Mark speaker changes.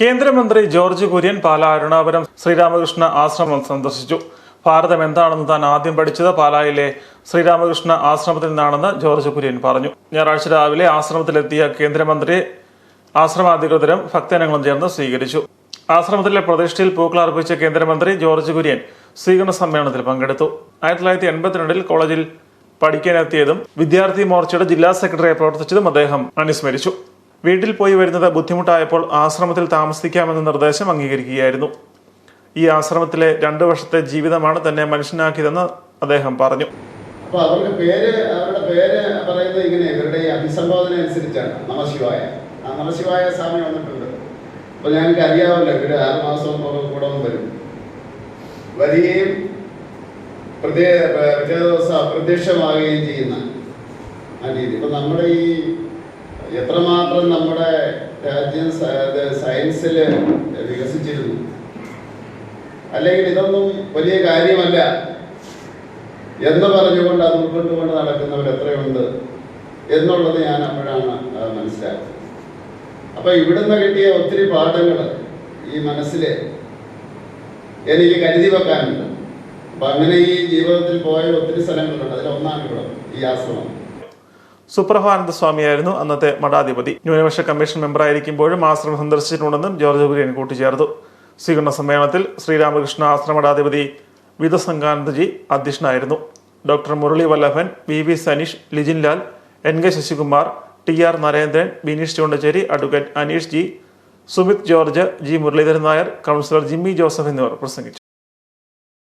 Speaker 1: കേന്ദ്രമന്ത്രി ജോർജ് കുര്യൻ പാലാ അരുണാപുരം ശ്രീരാമകൃഷ്ണ ആശ്രമം സന്ദർശിച്ചു. ഭാരതം എന്താണെന്ന് താൻ ആദ്യം പഠിച്ചത് പാലായിലെ ശ്രീരാമകൃഷ്ണ ആശ്രമത്തിൽ നിന്നാണെന്ന് ജോർജ് കുര്യൻ പറഞ്ഞു. ഞായറാഴ്ച രാവിലെ ആശ്രമത്തിലെത്തിയ കേന്ദ്രമന്ത്രി ആശ്രമാധികൃതരും ഭക്തജനങ്ങളും ചേർന്ന് സ്വീകരിച്ചു. ആശ്രമത്തിലെ പ്രതിഷ്ഠയിൽ പൂക്കൾ അർപ്പിച്ച കേന്ദ്രമന്ത്രി ജോർജ് കുര്യൻ സ്വീകരണ സമ്മേളനത്തിൽ പങ്കെടുത്തു. ആയിരത്തി തൊള്ളായിരത്തി എൺപത്തിരണ്ടിൽ കോളേജിൽ പഠിക്കാനെത്തിയതും വിദ്യാർത്ഥി മോർച്ചയുടെ ജില്ലാ സെക്രട്ടറിയായി പ്രവർത്തിച്ചതും അദ്ദേഹം അനുസ്മരിച്ചു. വീട്ടിൽ പോയി വരുന്നത് ബുദ്ധിമുട്ടായപ്പോൾ ആശ്രമത്തിൽ താമസിക്കാമെന്ന നിർദ്ദേശം അംഗീകരിക്കുകയായിരുന്നു. ഈ ആശ്രമത്തിലെ രണ്ടു വർഷത്തെ ജീവിതമാണ് തന്നെ മനുഷ്യനാക്കിയതെന്ന് അദ്ദേഹം പറഞ്ഞു.
Speaker 2: അപ്പൊ അവരുടെ പേര് അവരുടെ പേര് പറയുന്നത് ഇങ്ങനെ ഇവരുടെ ഈ അഭിസംബോധന അനുസരിച്ചാണ്. നമശിവായ. ആ നമശിവായ സ്വാമി വന്നിട്ടുണ്ട്. അപ്പൊ ഞങ്ങൾക്ക് അറിയാമല്ലോ ഇവർ ആറ് മാസവും കൂടെ വരും. വരികയും പ്രത്യേക പ്രത്യേക ദിവസം അപ്രത്യക്ഷമാകുകയും ചെയ്യുന്ന ആ രീതി. ഇപ്പൊ നമ്മുടെ ഈ എത്രമാത്രം നമ്മുടെ രാജ്യം സയൻസിൽ വികസിച്ചിരുന്നു. അല്ലെങ്കിൽ ഇതൊന്നും വലിയ കാര്യമല്ല എന്ന് പറഞ്ഞുകൊണ്ട് അത് ഉൾക്കൊണ്ടുകൊണ്ട് നടക്കുന്നവർ എത്രയുണ്ട് എന്നുള്ളത് ഞാൻ അപ്പോഴാണ് മനസ്സിലാക്കുന്നത്. അപ്പൊ ഇവിടുന്ന് കിട്ടിയ ഒത്തിരി പാഠങ്ങൾ ഈ മനസ്സിൽ എനിക്ക് കരുതി വെക്കാനുണ്ട്. അപ്പൊ അങ്ങനെ ഈ ജീവിതത്തിൽ പോയ ഒത്തിരി സ്ഥലങ്ങളുണ്ട്. അതിലൊന്നാണ് ഇവിടെ ഈ ആശ്രമം.
Speaker 1: സുപ്രഭാനന്ദ സ്വാമിയായിരുന്നു അന്നത്തെ മഠാധിപതി. ന്യൂനപക്ഷ കമ്മീഷൻ മെമ്പറായിരിക്കുമ്പോഴും ആശ്രമം സന്ദർശിച്ചിട്ടുണ്ടെന്നും ജോർജ് കുര്യൻ കൂട്ടിച്ചേർത്തു. സ്വീകരണ സമ്മേളനത്തിൽ ശ്രീരാമകൃഷ്ണ ആശ്രമ മഠാധിപതി വിധസംഗാനന്ദജി അധ്യക്ഷനായിരുന്നു. Doctor Murali Vallabhan V V Saneesh Lijin Lal N K Sasikumar T R Narendran Bineesh Choondacheri advocate Aneesh G Sumith George G Muraleedharan Nair councillor Jimmy Joseph എന്നിവർ പ്രസംഗിച്ചു.